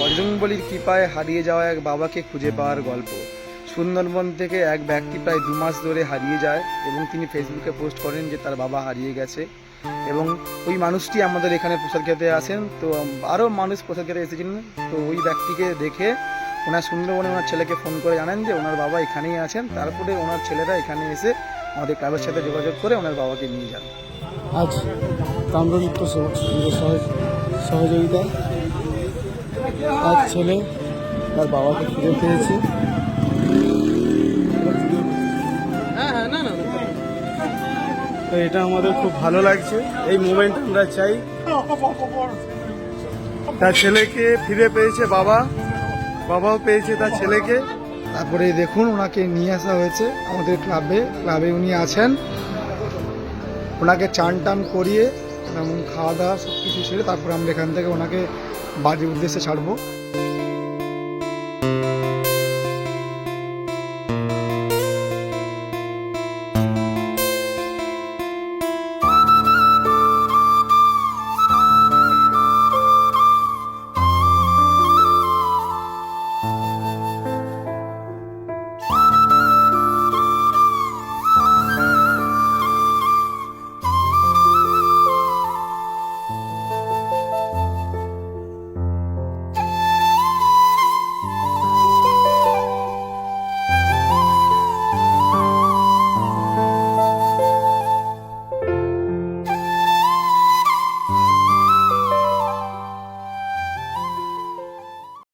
বজরংবলির কৃপায় হারিয়ে যাওয়া এক বাবাকে খুঁজে পাওয়ার গল্প। সুন্দরবন থেকে এক ব্যক্তি প্রায় দু মাস ধরে হারিয়ে যায় এবং তিনি ফেসবুকে পোস্ট করেন যে তার বাবা হারিয়ে গেছে। এবং ওই মানুষটি আমাদের এখানে প্রসাদ খেতে আসেন। তো আরও মানুষ প্রসাদ খেতে এসেছিলেন। তো ওই ব্যক্তিকে দেখে ওনার সুন্দরবনে ওনার ছেলেকে ফোন করে জানান যে ওনার বাবা এখানেই আছেন। তারপরে ওনার ছেলেরা এখানে এসে আমাদের ক্লাবের সাথে যোগাযোগ করে ওনার বাবাকে নিয়ে যান। আজ তাম্রলিপ্ত সহযোগিতা তার ছেলে তার বাবাকে ফিরে পেয়েছে। তো এটা আমাদের খুব ভালো লাগছে। এই মোমেন্ট আমরা চাই তার ছেলেকে ফিরে পেয়েছে বাবা। বাবাও পেয়েছে তার ছেলেকে। তারপরে দেখুন ওনাকে নিয়ে আসা হয়েছে আমাদের ক্লাবে। ক্লাবে উনি আছেন। ওনাকে চান টান করিয়ে এবং খাওয়া দাওয়া সব কিছু সেরে তারপরে আমরা এখান থেকে ওনাকে বাড়ির উদ্দেশ্যে ছাড়বো।